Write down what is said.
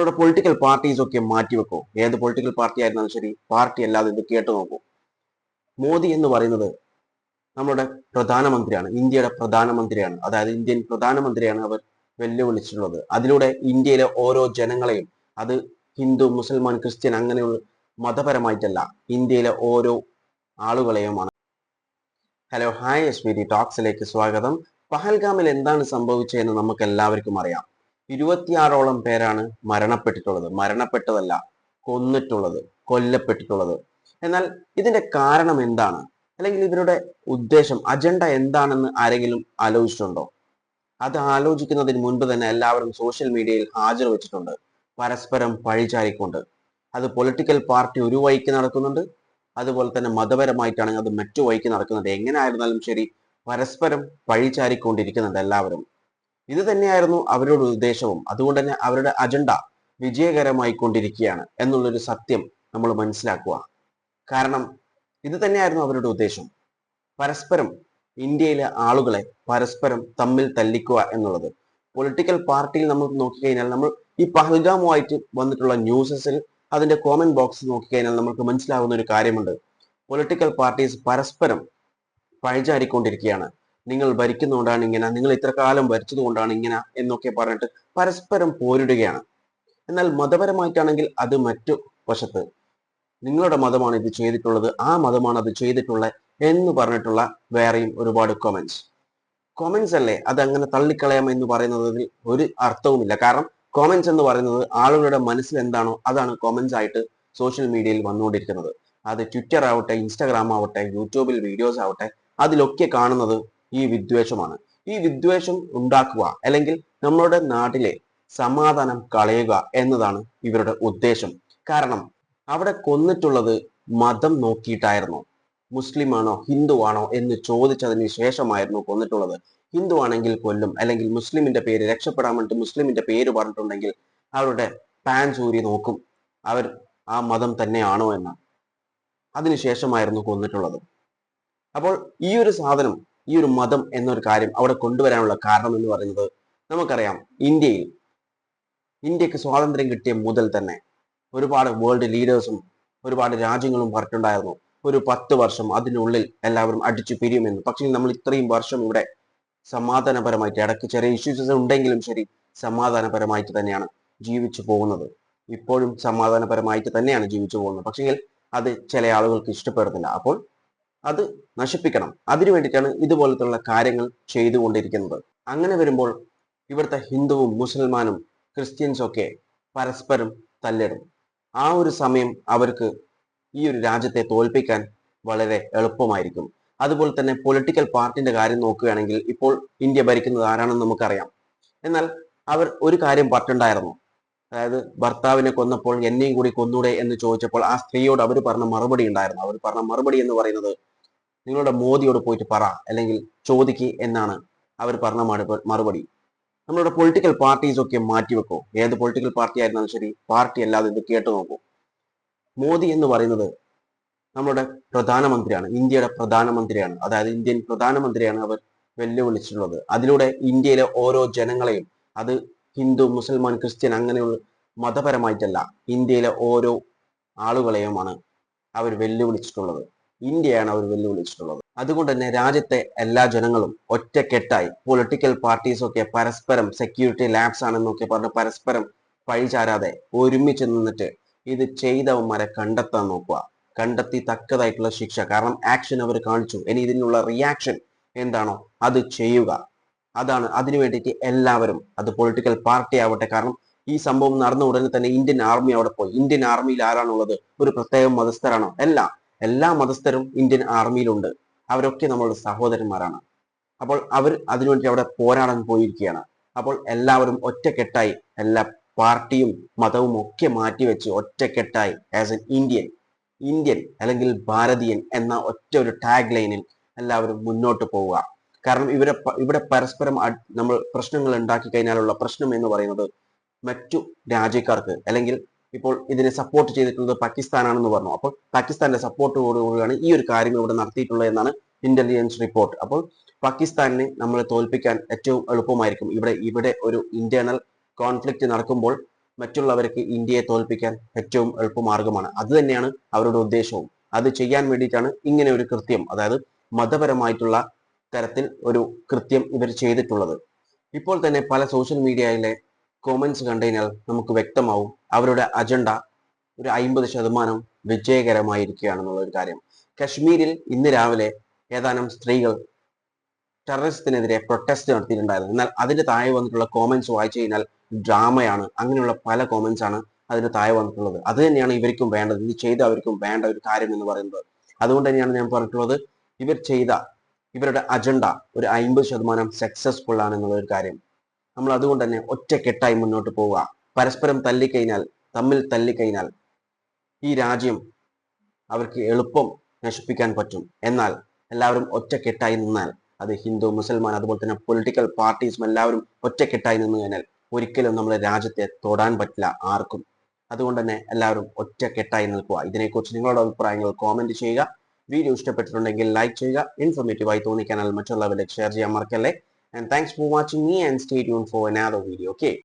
നമ്മളുടെ political parties ഒക്കെ മാറ്റിവെക്കോ? ഏത് പൊളിറ്റിക്കൽ പാർട്ടി ആയിരുന്നാലും ശരി പാർട്ടി അല്ലാതെ ഇത് കേട്ടു നോക്കൂ. മോദി എന്ന് പറയുന്നത് നമ്മുടെ പ്രധാനമന്ത്രിയാണ് ഇന്ത്യയുടെ പ്രധാനമന്ത്രിയാണ്. അതായത് ഇന്ത്യൻ പ്രധാനമന്ത്രിയാണ് അവർ വെല്ലുവിളിച്ചിട്ടുള്ളത്. അതിലൂടെ ഇന്ത്യയിലെ ഓരോ ജനങ്ങളെയും അത് ഹിന്ദു മുസൽമാൻ ക്രിസ്ത്യൻ അങ്ങനെയുള്ള മതപരമായിട്ടല്ല ഇന്ത്യയിലെ ഓരോ ആളുകളെയുമാണ്. ഹലോ ഹായ് എസ് ടോക്സിലേക്ക് സ്വാഗതം. പഹൽഗാമിൽ എന്താണ് സംഭവിച്ചതെന്ന് നമുക്ക് എല്ലാവർക്കും അറിയാം. ഇരുപത്തിയാറോളം പേരാണ് മരണപ്പെട്ടിട്ടുള്ളത്. മരണപ്പെട്ടതല്ല കൊന്നിട്ടുള്ളത് കൊല്ലപ്പെട്ടിട്ടുള്ളത്. എന്നാൽ ഇതിന്റെ കാരണം എന്താണ്? അല്ലെങ്കിൽ ഇവരുടെ ഉദ്ദേശം അജണ്ട എന്താണെന്ന് ആരെങ്കിലും ആലോചിച്ചിട്ടുണ്ടോ? അത് ആലോചിക്കുന്നതിന് മുൻപ് തന്നെ എല്ലാവരും സോഷ്യൽ മീഡിയയിൽ ഹാജർ വെച്ചിട്ടുണ്ട്. പരസ്പരം പഴിചാരിക്കൊണ്ട്. അത് പൊളിറ്റിക്കൽ പാർട്ടി ഒരു വഴിക്ക് നടക്കുന്നുണ്ട്. അതുപോലെ തന്നെ മതപരമായിട്ടാണെങ്കിൽ അത് മറ്റു വഴിക്ക് നടക്കുന്നുണ്ട്. എങ്ങനെ ആയിരുന്നാലും ശരി പരസ്പരം പഴിചാരിക്കൊണ്ടിരിക്കുന്നുണ്ട് എല്ലാവരും. ഇത് തന്നെയായിരുന്നു അവരുടെ ഉദ്ദേശവും. അതുകൊണ്ട് തന്നെ അവരുടെ അജണ്ട വിജയകരമായി കൊണ്ടിരിക്കുകയാണ് എന്നുള്ളൊരു സത്യം നമ്മൾ മനസ്സിലാക്കുക. കാരണം ഇത് തന്നെയായിരുന്നു അവരുടെ ഉദ്ദേശം. പരസ്പരം ഇന്ത്യയിലെ ആളുകളെ പരസ്പരം തമ്മിൽ തല്ലിക്കുക എന്നുള്ളത്. പൊളിറ്റിക്കൽ പാർട്ടിയിൽ നമ്മൾ നോക്കിക്കഴിഞ്ഞാൽ നമ്മൾ ഈ പഹൽഗാമുമായിട്ട് വന്നിട്ടുള്ള ന്യൂസസിൽ അതിന്റെ കോമന്റ് ബോക്സ് നോക്കിക്കഴിഞ്ഞാൽ നമുക്ക് മനസ്സിലാവുന്ന ഒരു കാര്യമുണ്ട്. പൊളിറ്റിക്കൽ പാർട്ടീസ് പരസ്പരം പഴിചാരിക്കൊണ്ടിരിക്കുകയാണ്. നിങ്ങൾ ഭരിക്കുന്നതുകൊണ്ടാണ് ഇങ്ങനെ നിങ്ങൾ ഇത്ര കാലം ഭരിച്ചതുകൊണ്ടാണ് ഇങ്ങനെ എന്നൊക്കെ പറഞ്ഞിട്ട് പരസ്പരം പോരിടുകയാണ്. എന്നാൽ മതപരമായിട്ടാണെങ്കിൽ അത് മറ്റു വശത്ത്. നിങ്ങളുടെ മതമാണ് ഇത് ചെയ്തിട്ടുള്ളത് ആ മതമാണ് അത് ചെയ്തിട്ടുള്ളത് എന്ന് പറഞ്ഞിട്ടുള്ള വേറെയും ഒരുപാട് കൊമൻസ് കൊമൻസ് അല്ലേ? അത് അങ്ങനെ തള്ളിക്കളയാം എന്ന് പറയുന്നതിൽ ഒരു അർത്ഥവുമില്ല. കാരണം കൊമൻസ് എന്ന് പറയുന്നത് ആളുകളുടെ മനസ്സിൽ എന്താണോ അതാണ് കൊമൻസ് ആയിട്ട് സോഷ്യൽ മീഡിയയിൽ വന്നുകൊണ്ടിരിക്കുന്നത്. അത് ട്വിറ്റർ ആവട്ടെ ഇൻസ്റ്റാഗ്രാം ആവട്ടെ യൂട്യൂബിൽ വീഡിയോസ് ആവട്ടെ അതിലൊക്കെ കാണുന്നത് ഈ വിദ്വേഷമാണ്. ഈ വിദ്വേഷം ഉണ്ടാക്കുക അല്ലെങ്കിൽ നമ്മളുടെ നാട്ടിലെ സമാധാനം കളയുക എന്നതാണ് ഇവരുടെ ഉദ്ദേശം. കാരണം അവിടെ കൊന്നിട്ടുള്ളത് മതം നോക്കിയിട്ടായിരുന്നു. മുസ്ലിമാണോ ഹിന്ദു ആണോ എന്ന് ചോദിച്ചതിന് ശേഷമായിരുന്നു കൊന്നിട്ടുള്ളത്. ഹിന്ദു ആണെങ്കിൽ കൊല്ലും അല്ലെങ്കിൽ മുസ്ലിമിന്റെ പേര് രക്ഷപ്പെടാൻ വേണ്ടി മുസ്ലിമിന്റെ പേര് പറഞ്ഞിട്ടുണ്ടെങ്കിൽ അവരുടെ പാൻ ചൂരി നോക്കും. അവർ ആ മതം തന്നെയാണോ എന്ന്. അതിനുശേഷമായിരുന്നു കൊന്നിട്ടുള്ളത്. അപ്പോൾ ഈ ഒരു സാധനം ഈ ഒരു മതം എന്നൊരു കാര്യം അവിടെ കൊണ്ടുവരാനുള്ള കാരണം എന്ന് പറയുന്നത് നമുക്കറിയാം. ഇന്ത്യയിൽ ഇന്ത്യയ്ക്ക് സ്വാതന്ത്ര്യം കിട്ടിയ മുതൽ തന്നെ ഒരുപാട് വേൾഡ് ലീഡേഴ്സും ഒരുപാട് രാജ്യങ്ങളും പറഞ്ഞിട്ടുണ്ടായിരുന്നു ഒരു പത്ത് വർഷം അതിനുള്ളിൽ എല്ലാവരും അടിച്ചു പിരിയുമെന്ന്. പക്ഷേ നമ്മൾ ഇത്രയും വർഷം ഇവിടെ സമാധാനപരമായിട്ട് ഇടയ്ക്ക് ചെറിയ ഇഷ്യൂസ് ഉണ്ടെങ്കിലും ശരി സമാധാനപരമായിട്ട് തന്നെയാണ് ജീവിച്ചു പോകുന്നത്. ഇപ്പോഴും സമാധാനപരമായിട്ട് തന്നെയാണ് ജീവിച്ചു പോകുന്നത്. പക്ഷെങ്കിൽ അത് ചില ആളുകൾക്ക് ഇഷ്ടപ്പെടുന്നില്ല. അപ്പോൾ അത് നശിപ്പിക്കണം. അതിനു വേണ്ടിയിട്ടാണ് ഇതുപോലത്തുള്ള കാര്യങ്ങൾ ചെയ്തുകൊണ്ടിരിക്കുന്നത്. അങ്ങനെ വരുമ്പോൾ ഇവിടുത്തെ ഹിന്ദുവും മുസൽമാനും ക്രിസ്ത്യൻസും ഒക്കെ പരസ്പരം തല്ലിടും. ആ ഒരു സമയം അവർക്ക് ഈ ഒരു രാജ്യത്തെ തോൽപ്പിക്കാൻ വളരെ എളുപ്പമായിരിക്കും. അതുപോലെ തന്നെ പൊളിറ്റിക്കൽ പാർട്ടിന്റെ കാര്യം നോക്കുകയാണെങ്കിൽ ഇപ്പോൾ ഇന്ത്യ ഭരിക്കുന്നത് ആരാണെന്ന് നമുക്കറിയാം. എന്നാൽ അവർ ഒരു കാര്യം പറഞ്ഞിട്ടുണ്ടായിരുന്നു. അതായത് ഭർത്താവിനെ കൊന്നപ്പോൾ എന്നെയും കൂടി കൊന്നൂടെ എന്ന് ചോദിച്ചപ്പോൾ ആ സ്ത്രീയോട് അവർ പറഞ്ഞ മറുപടി ഉണ്ടായിരുന്നു. അവർ പറഞ്ഞ മറുപടി എന്ന് പറയുന്നത് നിങ്ങളുടെ മോദിയോട് പോയിട്ട് പറ അല്ലെങ്കിൽ ചോദിക്ക് എന്നാണ് അവർ പറഞ്ഞ മറുപടി. നമ്മളുടെ പൊളിറ്റിക്കൽ പാർട്ടീസ് ഒക്കെ മാറ്റിവെക്കോ ഏത് പൊളിറ്റിക്കൽ പാർട്ടി ആയിരുന്നാലും ശരി പാർട്ടി അല്ലാതെ ഇത് കേട്ടു നോക്കൂ. മോദി എന്ന് പറയുന്നത് നമ്മുടെ പ്രധാനമന്ത്രിയാണ് ഇന്ത്യയുടെ പ്രധാനമന്ത്രിയാണ്. അതായത് ഇന്ത്യൻ പ്രധാനമന്ത്രിയാണ് അവർ വെല്ലുവിളിച്ചിട്ടുള്ളത്. അതിലൂടെ ഇന്ത്യയിലെ ഓരോ ജനങ്ങളെയും അത് ഹിന്ദു മുസൽമാൻ ക്രിസ്ത്യൻ അങ്ങനെയുള്ള മതപരമായിട്ടല്ല ഇന്ത്യയിലെ ഓരോ ആളുകളെയുമാണ് അവർ വെല്ലുവിളിച്ചിട്ടുള്ളത്. ഇന്ത്യയാണ് അവർ വെല്ലുവിളിച്ചിട്ടുള്ളത്. അതുകൊണ്ട് തന്നെ രാജ്യത്തെ എല്ലാ ജനങ്ങളും ഒറ്റക്കെട്ടായി പൊളിറ്റിക്കൽ പാർട്ടീസ് ഒക്കെ പരസ്പരം സെക്യൂരിറ്റി ലാബ്സ് ആണെന്നൊക്കെ പറഞ്ഞ് പരസ്പരം പഴിചാരാതെ ഒരുമിച്ച് നിന്നിട്ട് ഇത് ചെയ്തവന്മാരെ കണ്ടെത്താൻ നോക്കുക. കണ്ടെത്തി തക്കതായിട്ടുള്ള ശിക്ഷ. കാരണം ആക്ഷൻ അവർ കാണിച്ചു. ഇനി ഇതിനുള്ള റിയാക്ഷൻ എന്താണോ അത് ചെയ്യുക. അതാണ് അതിനു വേണ്ടിയിട്ട് എല്ലാവരും അത് പൊളിറ്റിക്കൽ പാർട്ടി ആവട്ടെ. കാരണം ഈ സംഭവം നടന്ന ഉടനെ തന്നെ ഇന്ത്യൻ ആർമി അവിടെ പോയി. ഇന്ത്യൻ ആർമിയിൽ ആരാണുള്ളത്? ഒരു പ്രത്യേക മതസ്ഥരാണോ? അല്ല. എല്ലാ മതസ്ഥരും ഇന്ത്യൻ ആർമിയിലുണ്ട്. അവരൊക്കെ നമ്മളുടെ സഹോദരന്മാരാണ്. അപ്പോൾ അവർ അതിനുവേണ്ടി അവിടെ പോരാടാൻ പോയിരിക്കുകയാണ്. അപ്പോൾ എല്ലാവരും ഒറ്റക്കെട്ടായി എല്ലാ പാർട്ടിയും മതവും ഒക്കെ മാറ്റിവെച്ച് ഒറ്റക്കെട്ടായി ആസ് എൻ ഇന്ത്യൻ ഇന്ത്യൻ അല്ലെങ്കിൽ ഭാരതീയൻ എന്ന ഒറ്റ ഒരു ടാഗ് ലൈനിൽ എല്ലാവരും മുന്നോട്ട് പോവുക. കാരണം ഇവരെ ഇവിടെ പരസ്പരം നമ്മൾ പ്രശ്നങ്ങൾ ഉണ്ടാക്കി കഴിഞ്ഞാലുള്ള പ്രശ്നം എന്ന് പറയുന്നത് മറ്റു രാജ്യക്കാർക്ക് അല്ലെങ്കിൽ ഇപ്പോൾ ഇതിനെ സപ്പോർട്ട് ചെയ്തിട്ടുള്ളത് പാകിസ്ഥാനാണെന്ന് പറഞ്ഞു. അപ്പോൾ പാകിസ്ഥാന്റെ സപ്പോർട്ടോടുകൂടിയാണ് ഈ ഒരു കാര്യങ്ങൾ ഇവിടെ നടത്തിയിട്ടുള്ളത് എന്നാണ് ഇന്റലിജൻസ് റിപ്പോർട്ട് അപ്പോൾ പാകിസ്ഥാനിനെ നമ്മളെ തോൽപ്പിക്കാൻ ഏറ്റവും എളുപ്പമായിരിക്കും. ഇവിടെ ഇവിടെ ഒരു ഇന്റേണൽ കോൺഫ്ലിക്റ്റ് നടക്കുമ്പോൾ മറ്റുള്ളവർക്ക് ഇന്ത്യയെ തോൽപ്പിക്കാൻ ഏറ്റവും എളുപ്പമാർഗമാണ് അത് തന്നെയാണ് അവരുടെ ഉദ്ദേശവും. അത് ചെയ്യാൻ വേണ്ടിയിട്ടാണ് ഇങ്ങനെ ഒരു കൃത്യം അതായത് മതപരമായിട്ടുള്ള തരത്തിൽ ഒരു കൃത്യം ഇവർ ചെയ്തിട്ടുള്ളത്. ഇപ്പോൾ തന്നെ പല സോഷ്യൽ മീഡിയയിലെ കോമന്റ്സ് കണ്ടതിനാൽ നമുക്ക് വ്യക്തമാവും അവരുടെ അജണ്ട ഒരു അയിമ്പത് ശതമാനം വിജയകരമായിരിക്കുകയാണെന്നുള്ള ഒരു കാര്യം. കശ്മീരിൽ ഇന്ന് രാവിലെ ഏതാനും സ്ത്രീകൾ ടെററിസത്തിനെതിരെ പ്രൊട്ടസ്റ്റ് നടത്തിയിട്ടുണ്ടായിരുന്നു. എന്നാൽ അതിന്റെ താഴെ വന്നിട്ടുള്ള കോമൻസ് വായിച്ചു കഴിഞ്ഞാൽ ഡ്രാമയാണ് അങ്ങനെയുള്ള പല കോമൻസ് ആണ് അതിന് താഴെ വന്നിട്ടുള്ളത്. അത് തന്നെയാണ് ഇവർക്കും വേണ്ടത്. ഇത് ചെയ്ത അവർക്കും വേണ്ട ഒരു കാര്യം എന്ന് പറയുന്നത്. അതുകൊണ്ട് തന്നെയാണ് ഞാൻ പറഞ്ഞിട്ടുള്ളത് ഇവർ ചെയ്ത ഇവരുടെ അജണ്ട ഒരു അയിമ്പത് ശതമാനം സക്സസ്ഫുൾ ആണ് എന്നുള്ള ഒരു കാര്യം. നമ്മൾ അതുകൊണ്ട് തന്നെ ഒറ്റക്കെട്ടായി മുന്നോട്ട് പോവുക. പരസ്പരം തല്ലിക്കഴിഞ്ഞാൽ തമ്മിൽ തല്ലിക്കഴിഞ്ഞാൽ ഈ രാജ്യം അവർക്ക് എളുപ്പം നശിപ്പിക്കാൻ പറ്റും. എന്നാൽ എല്ലാവരും ഒറ്റക്കെട്ടായി നിന്നാൽ അത് ഹിന്ദു മുസൽമാൻ അതുപോലെ തന്നെ പൊളിറ്റിക്കൽ പാർട്ടീസും എല്ലാവരും ഒറ്റക്കെട്ടായി നിന്ന് കഴിഞ്ഞാൽ ഒരിക്കലും നമ്മുടെ രാജ്യത്തെ തൊടാൻ പറ്റില്ല ആർക്കും. അതുകൊണ്ട് തന്നെ എല്ലാവരും ഒറ്റക്കെട്ടായി നിൽക്കുക. ഇതിനെക്കുറിച്ച് നിങ്ങളുടെ അഭിപ്രായങ്ങൾ കോമന്റ് ചെയ്യുക. വീഡിയോ ഇഷ്ടപ്പെട്ടിട്ടുണ്ടെങ്കിൽ ലൈക്ക് ചെയ്യുക. ഇൻഫോർമേറ്റീവായി തോന്നിക്കാനാൽ മറ്റുള്ളവരിലേക്ക് ഷെയർ ചെയ്യാൻ മറക്കല്ലേ? and thanks for watching me and stay tuned for another video. Okay.